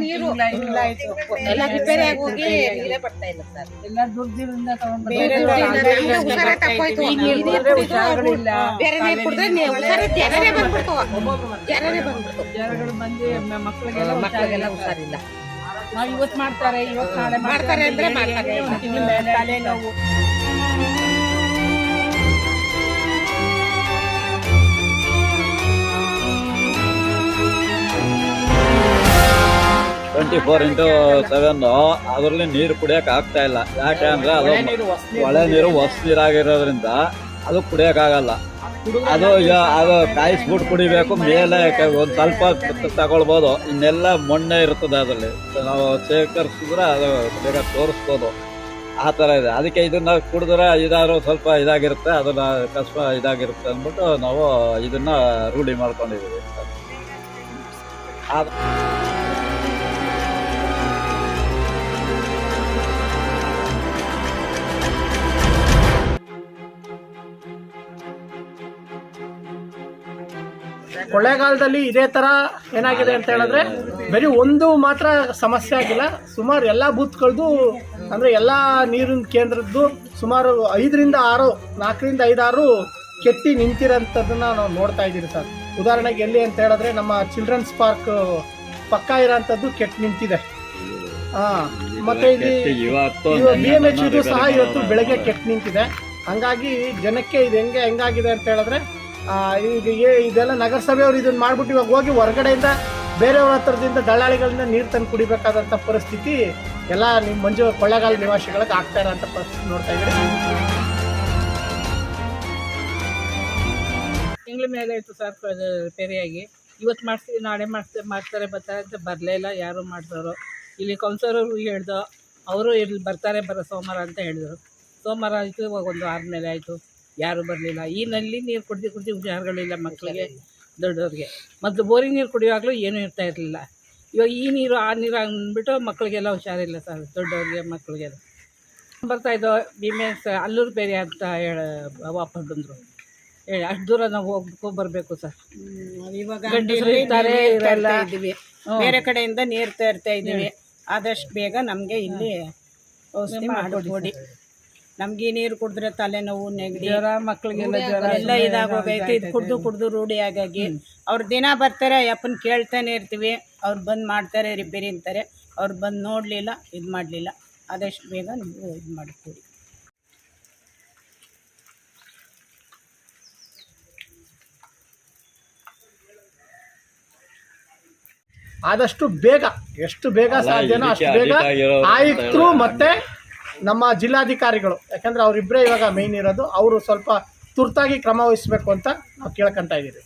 ನೀರು ಎಲ್ಲ ರಿಪೇರಿ ಆಗಿ ಹೋಗಿ ನೀರೇ ಬರ್ತಾ ಇಲ್ಲ ಸರ್. ಎಲ್ಲ ದುಡ್ಡಿನಿಂದ ಬೇರೆ ನೀರ್ ಕುಡಿದ್ರೆ ಹುಷಾರೇ ಜ್ವರನೇ ಬಂದ್ಬಿಡ್ತು. ಜ್ವರನೇ ಬಂದ್ಬಿಡ್ತು. ಜ್ವರಗಳು ಬಂದು ಮ- ಮಕ್ಕಳಿಗೆಲ್ಲ ಹುಷಾರಿಲ್ಲ. ನಾವು ಇವತ್ತು ಮಾಡ್ತಾರೆ ಇವತ್ತು ನಾಳೆ ಮಾಡ್ತಾರೆ ಅಂದ್ರೆ ಮಾಡ್ತಾರೆ. ಟ್ವೆಂಟಿ ಫೋರ್ ಇಂಟು ಸೆವೆನ್ ಅದರಲ್ಲಿ ನೀರು ಕುಡಿಯಕ್ಕೆ ಆಗ್ತಾ ಇಲ್ಲ. ಯಾಕೆ ಅಂದ್ರೆ ಅದು ಒಳೆ ನೀರು ಹೊಸ ನೀರಾಗಿರೋದ್ರಿಂದ ಅದು ಕುಡಿಯಕ್ ಆಗಲ್ಲ. ಅದು ಈಗ ಅದು ಕಾಯಿಸ್ಬಿಟ್ಟು ಕುಡಿಬೇಕು ಮೇಲೆ ಒಂದ್ ಸ್ವಲ್ಪ ತಗೊಳ್ಬೋದು. ಇನ್ನೆಲ್ಲ ಮೊಣ್ಣೆ ಇರ್ತದೆ ಅದರಲ್ಲಿ. ನಾವು ಶೇಖರಿಸಿದ್ರೆ ಅದು ಬೇಗ ತೋರಿಸ್ಬೋದು. ಆ ಥರ ಇದೆ. ಅದಕ್ಕೆ ಇದನ್ನ ಕುಡಿದ್ರೆ ಇದಾದ್ರು ಸ್ವಲ್ಪ ಇದಾಗಿರುತ್ತೆ ಅದನ್ನ ಕಷ್ಟ ಇದಾಗಿರುತ್ತೆ ಅಂದ್ಬಿಟ್ಟು ನಾವು ಇದನ್ನ ರೂಢಿ ಮಾಡ್ಕೊಂಡಿದ್ದೀವಿ. ಆದ- ಕೊಳ್ಳೇಗಾಲದಲ್ಲಿ ಇದೇ ತರ ಏನಾಗಿದೆ ಅಂತ ಹೇಳಿದ್ರೆ ಬರೀ ಒಂದು ಮಾತ್ರ ಸಮಸ್ಯೆ ಆಗಿಲ್ಲ. ಸುಮಾರು ಎಲ್ಲ ಬೂತ್ಗಳದ್ದು ಅಂದ್ರೆ ಎಲ್ಲ ನೀರಿನ ಕೇಂದ್ರದ್ದು ಸುಮಾರು ಐದರಿಂದ ಆರು ನಾಲ್ಕರಿಂದ ಐದಾರು ಕೆಟ್ಟಿ ನಿಂತಿರೋಂಥದ್ದನ್ನ ನಾವು ನೋಡ್ತಾ ಇದ್ದೀವಿ ಸರ್. ಉದಾಹರಣೆಗೆ ಎಲ್ಲಿ ಅಂತ ಹೇಳಿದ್ರೆ ನಮ್ಮ ಚಿಲ್ಡ್ರನ್ಸ್ ಪಾರ್ಕ್ ಪಕ್ಕ ಇರೋಂಥದ್ದು ಕೆಟ್ಟು ನಿಂತಿದೆ. ಹಾ ಮತ್ತೆ ಇಲ್ಲಿ ಬಿ ಎಂ ಎಚ್ ಇದು ಸಹ ಇವತ್ತು ಬೆಳಗ್ಗೆ ಕೆಟ್ಟು ನಿಂತಿದೆ. ಹಂಗಾಗಿ ಜನಕ್ಕೆ ಇದು ಹೆಂಗೆ ಹೆಂಗಾಗಿದೆ ಅಂತ ಹೇಳಿದ್ರೆ ಈಗ ಇದೆಲ್ಲ ನಗರಸಭೆಯವರು ಇದನ್ನ ಮಾಡ್ಬಿಟ್ಟು ಇವಾಗ ಹೋಗಿ ಹೊರಗಡೆಯಿಂದ ಬೇರೆಯವ್ರ ಹತ್ರದಿಂದ ದಳ್ಳಾಳಿಗಳಿಂದ ನೀರು ತಂದು ಕುಡಿಬೇಕಾದಂಥ ಪರಿಸ್ಥಿತಿ ಎಲ್ಲ ನಿಮ್ಮ ಮಂಜು ಕೊಳ್ಳೆಗಾಲ ನಿವಾಸಿಗಳಿಗೆ ಆಗ್ತಾ ಇರೋಂಥ ಪರಿಸ್ಥಿತಿ ನೋಡ್ತಾ ಇದ್ದೀವಿ ತಿಂಗಳ ಮೇಲೆ ಆಯಿತು ಸರ್ ರಿಪೇರಿಯಾಗಿ ಇವತ್ತು ಮಾಡಿಸ್ತೀವಿ ನಾಳೆ ಮಾಡಿಸ್ತೀವಿ ಮಾಡ್ತಾರೆ, ಬರ್ತಾರೆ ಅಂತ ಬರಲೇ ಇಲ್ಲ, ಯಾರು ಮಾಡಿದವರು. ಇಲ್ಲಿ ಕೌನ್ಸಿಲರು ಹೇಳ್ದೋ, ಅವರು ಇಲ್ಲಿ ಬರ್ತಾರೆ, ಬರೋ ಸೋಮವಾರ ಅಂತ ಹೇಳಿದರು. ಸೋಮವಾರ ಆಯಿತು, ಇವಾಗ ಒಂದು ಆರು ಮೇಲೆ ಆಯಿತು. ಯಾರೂ ಬರಲಿಲ್ಲ. ಈ ನಲ್ಲಿ ನೀರು ಕುಡ್ದು ಕುಡ್ದು ಹುಷಾರುಗಳಿಲ್ಲ ಮಕ್ಕಳಿಗೆ ದೊಡ್ಡವ್ರಿಗೆ. ಮೊದಲು ಬೋರಿಂಗ್ ನೀರು ಕುಡಿಯುವಾಗಲೂ ಏನೂ ಇರ್ತಾ ಇರಲಿಲ್ಲ. ಇವಾಗ ಈ ನೀರು ಆ ನೀರು ಅಂದ್ಬಿಟ್ಟು ಮಕ್ಕಳಿಗೆಲ್ಲ ಹುಷಾರಿಲ್ಲ ಸರ್ ದೊಡ್ಡವ್ರಿಗೆ ಮಕ್ಕಳಿಗೆಲ್ಲ ಬರ್ತಾಯಿದ್ದೋ ಭೀಮೆ ಸ ಅಲ್ಲೂರು ಬೇರೆ ಅಂತ ಹೇಳ ವಾಪಸ್ ಬಂದರು. ಹೇಳಿ ಅಷ್ಟು ದೂರ ನಾವು ಹೋಗ್ಬೇಕು ಬರಬೇಕು ಸರ್. ಇವಾಗ ಗಂಡಸ್ರು ಇರ್ತಾರೆ, ಇರಲ್ಲ. ಇದ್ದೀವಿ. ಬೇರೆ ಕಡೆಯಿಂದ ನೀರು ತರ್ತಾ ಇದ್ದೀವಿ. ಆದಷ್ಟು ಬೇಗ ನಮಗೆ ಇಲ್ಲಿ ಔಷಧಿ ಮಾಡಿಕೊಡಿ. ನಮ್ಗೆ ನೀರು ಕುಡಿದ್ರೆ ತಲೆನೋವು ನೆಗಡಿ ಜ್ವರ ಮಕ್ಕಳಿಗೆಲ್ಲ ಜ್ವರ ಎಲ್ಲ ಇದಾಗೋಗೈತೆ. ಇದು ಕುಡ್ದು ಕುಡ್ದು ರೂಢಿ ಆಗಾಗಿ. ಅವ್ರು ದಿನ ಬರ್ತಾರೆ ಅಪ್ಪನ ಕೇಳ್ತಾನೆ ಇರ್ತೀವಿ. ಅವ್ರು ಬಂದು ಮಾಡ್ತಾರೆ ರಿಪೇರಿ ಅಂತಾರೆ. ಅವ್ರು ಬಂದು ನೋಡಲಿಲ್ಲ ಇದು ಮಾಡಲಿಲ್ಲ. ಆದಷ್ಟು ಬೇಗ ನೀವು ಇದು ಮಾಡ್ತೀವಿ ಆದಷ್ಟು ಬೇಗ ಎಷ್ಟು ಬೇಗ ಸಾಧ್ಯನೋ ಅಷ್ಟು ಬೇಗ ಆಯ್ತು ಆಯುಕ್ತರು ಮತ್ತೆ ನಮ್ಮ ಜಿಲ್ಲಾಧಿಕಾರಿಗಳು, ಯಾಕಂದರೆ ಅವರಿಬ್ಬರೇ ಇವಾಗ ಮೇಯ್ನ್ ಇರೋದು, ಅವರು ಸ್ವಲ್ಪ ತುರ್ತಾಗಿ ಕ್ರಮ ವಹಿಸಬೇಕು ಅಂತ ನಾವು ಕೇಳ್ಕೊಂತ ಇದ್ದೀವಿ.